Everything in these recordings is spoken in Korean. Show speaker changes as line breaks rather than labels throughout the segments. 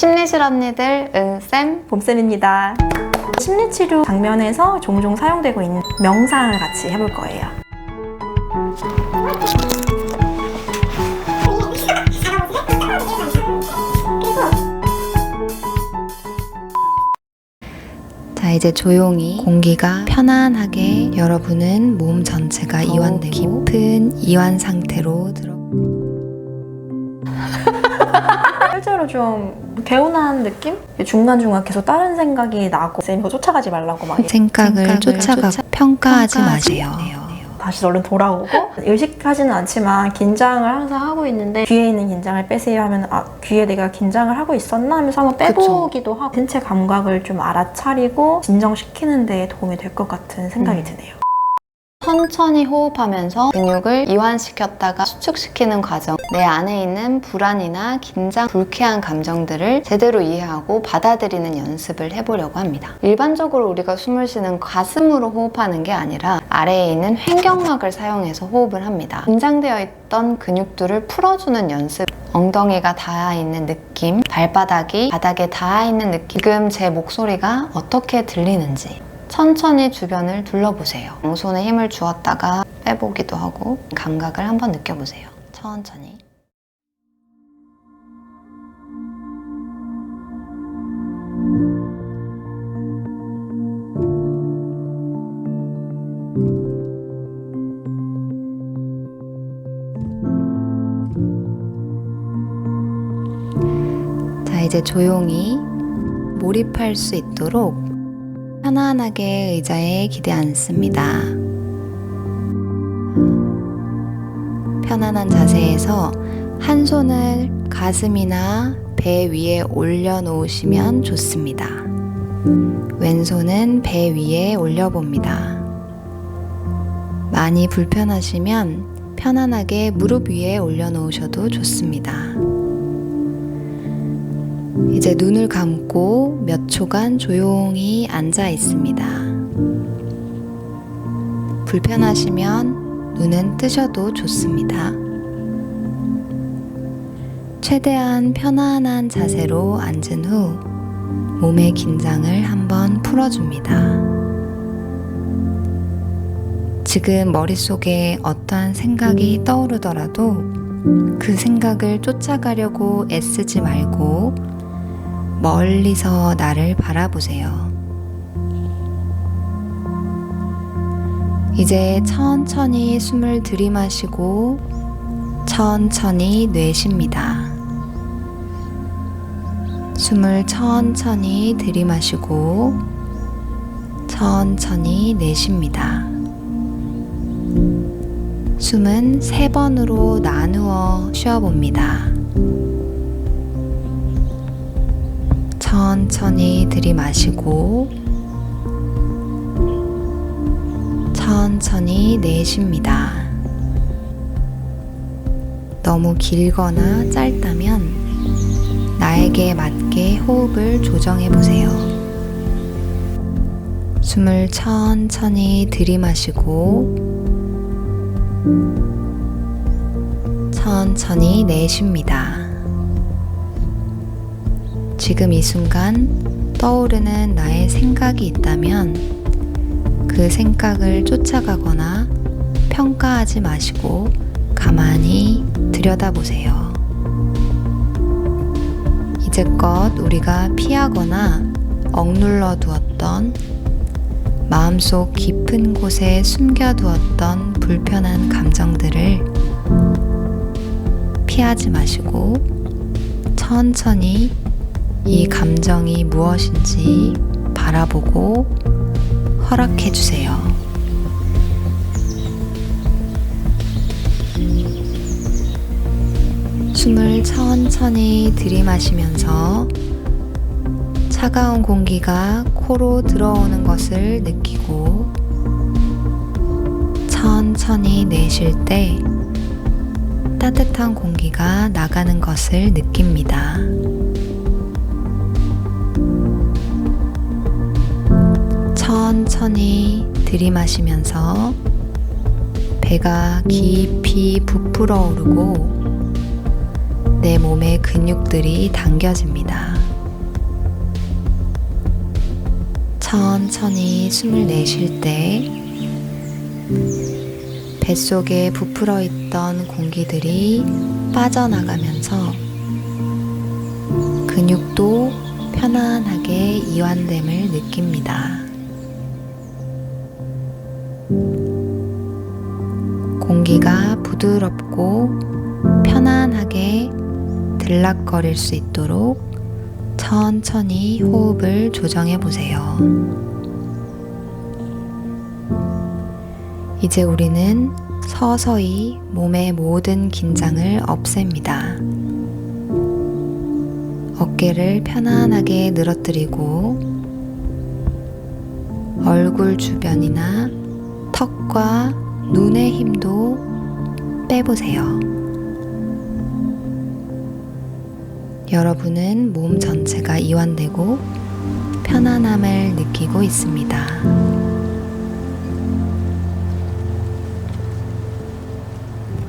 심리실 언니들 은쌤
봄쌤입니다. 심리치료 장면에서 종종 사용되고 있는 명상을 같이 해볼 거예요.
자 이제 조용히 공기가 편안하게 여러분은 몸 전체가 이완되고 깊은 이완 상태로 들어
실제로 좀 개운한 느낌? 중간중간 계속 다른 생각이 나고 쌤이 그거 쫓아가지 말라고 막
생각을, 쫓아가고 평가하지 마세요.
다시 얼른 돌아오고 의식하지는 않지만 긴장을 항상 하고 있는데 귀에 있는 긴장을 빼세요 하면 아 귀에 내가 긴장을 하고 있었나 하면서 한번 빼보기도 하고 신체 감각을 좀 알아차리고 진정시키는 데 도움이 될 것 같은 생각이
음.
드네요.
천천히 호흡하면서 근육을 이완시켰다가 수축시키는 과정. 내 안에 있는 불안이나 긴장, 불쾌한 감정들을 제대로 이해하고 받아들이는 연습을 해보려고 합니다. 일반적으로 우리가 숨을 쉬는 가슴으로 호흡하는 게 아니라 아래에 있는 횡격막을 사용해서 호흡을 합니다. 긴장되어 있던 근육들을 풀어주는 연습. 엉덩이가 닿아 있는 느낌, 발바닥이 바닥에 닿아 있는 느낌. 지금 제 목소리가 어떻게 들리는지. 천천히 주변을 둘러보세요. 양손에 힘을 주었다가 빼보기도 하고 감각을 한번 느껴보세요. 천천히. 자, 이제 조용히 몰입할 수 있도록 편안하게 의자에 기대 앉습니다. 편안한 자세에서 한 손을 가슴이나 배 위에 올려놓으시면 좋습니다. 왼손은 배 위에 올려봅니다. 많이 불편하시면 편안하게 무릎 위에 올려놓으셔도 좋습니다. 이제 눈을 감고 몇 초간 조용히 앉아 있습니다. 불편하시면 눈은 뜨셔도 좋습니다. 최대한 편안한 자세로 앉은 후 몸의 긴장을 한번 풀어줍니다. 지금 머릿속에 어떠한 생각이 떠오르더라도 그 생각을 쫓아가려고 애쓰지 말고 멀리서 나를 바라보세요. 이제 천천히 숨을 들이마시고 천천히 내쉽니다. 숨을 천천히 들이마시고 천천히 내쉽니다. 숨은 세 번으로 나누어 쉬어봅니다. 천천히 들이마시고 천천히 내쉽니다. 너무 길거나 짧다면 나에게 맞게 호흡을 조정해 보세요. 숨을 천천히 들이마시고 천천히 내쉽니다. 지금 이 순간 떠오르는 나의 생각이 있다면 그 생각을 쫓아가거나 평가하지 마시고 가만히 들여다보세요. 이제껏 우리가 피하거나 억눌러 두었던 마음속 깊은 곳에 숨겨두었던 불편한 감정들을 피하지 마시고 천천히 이 감정이 무엇인지 바라보고 허락해 주세요. 숨을 천천히 들이마시면서 차가운 공기가 코로 들어오는 것을 느끼고 천천히 내쉴 때 따뜻한 공기가 나가는 것을 느낍니다. 천천히 들이마시면서 배가 깊이 부풀어 오르고 내 몸의 근육들이 당겨집니다. 천천히 숨을 내쉴 때 뱃속에 부풀어 있던 공기들이 빠져나가면서 근육도 편안하게 이완됨을 느낍니다. 공기가 부드럽고 편안하게 들락거릴 수 있도록 천천히 호흡을 조정해 보세요. 이제 우리는 서서히 몸의 모든 긴장을 없앱니다. 어깨를 편안하게 늘어뜨리고 얼굴 주변이나 턱과 눈의 힘도 빼보세요. 여러분은 몸 전체가 이완되고 편안함을 느끼고 있습니다.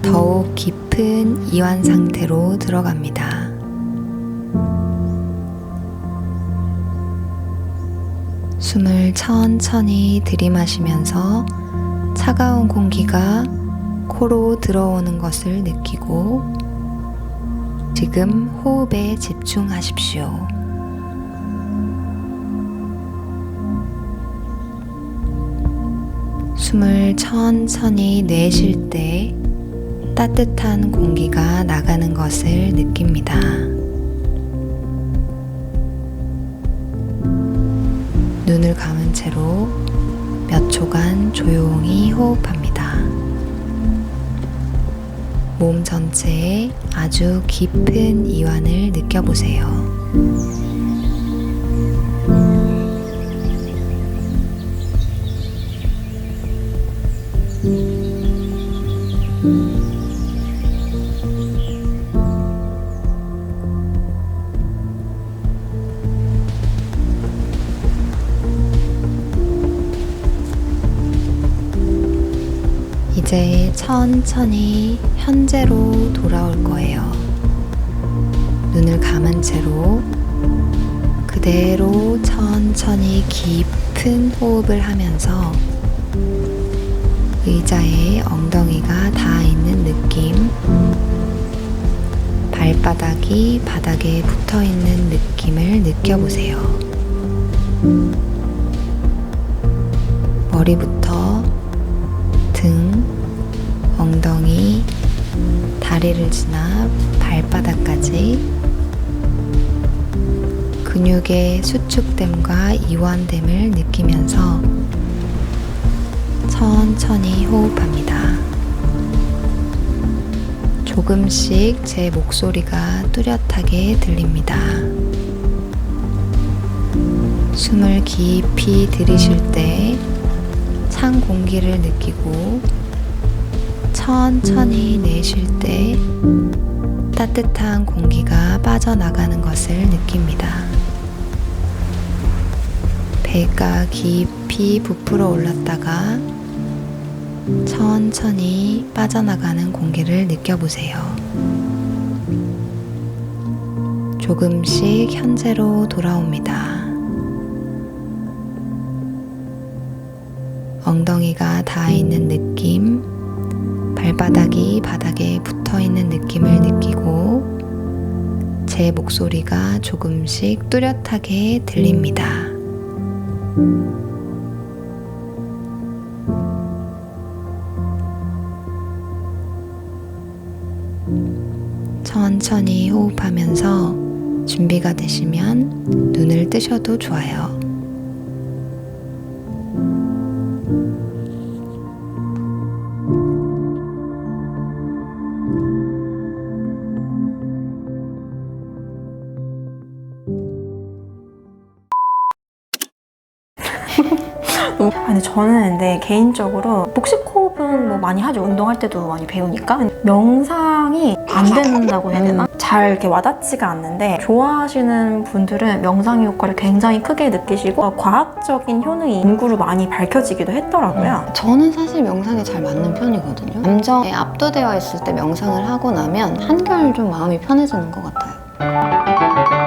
더욱 깊은 이완 상태로 들어갑니다. 숨을 천천히 들이마시면서 차가운 공기가 코로 들어오는 것을 느끼고 지금 호흡에 집중하십시오. 숨을 천천히 내쉴 때 따뜻한 공기가 나가는 것을 느낍니다. 눈을 감은 채로 몇 초간 조용히 호흡합니다. 몸 전체에 아주 깊은 이완을 느껴보세요. 이제 천천히 현재로 돌아올 거예요. 눈을 감은 채로 그대로 천천히 깊은 호흡을 하면서 의자에 엉덩이가 닿아 있는 느낌, 발바닥이 바닥에 붙어 있는 느낌을 느껴보세요. 머리부터 다리를 지나 발바닥까지 근육의 수축됨과 이완됨을 느끼면서 천천히 호흡합니다. 조금씩 제 목소리가 뚜렷하게 들립니다. 숨을 깊이 들이쉴 때찬 공기를 느끼고 천천히 내쉴 때 따뜻한 공기가 빠져나가는 것을 느낍니다. 배가 깊이 부풀어 올랐다가 천천히 빠져나가는 공기를 느껴보세요. 조금씩 현재로 돌아옵니다. 엉덩이가 닿아 있는 느낌, 발바닥이 바닥에 붙어 있는 느낌을 느끼고 제 목소리가 조금씩 뚜렷하게 들립니다. 천천히 호흡하면서 준비가 되시면 눈을 뜨셔도 좋아요.
아니 저는 근데 개인적으로 복식 호흡 호흡은 뭐 많이 하죠. 운동할 때도 많이 배우니까. 명상이 안 된다고 해야 되나? 잘 이렇게 와닿지가 않는데 좋아하시는 분들은 명상 효과를 굉장히 크게 느끼시고 어, 과학적인 효능이 연구로 많이 밝혀지기도 했더라고요.
저는 사실 명상에 잘 맞는 편이거든요. 감정에 압도되어 있을 때 명상을 하고 나면 한결 좀 마음이 편해지는 것 같아요.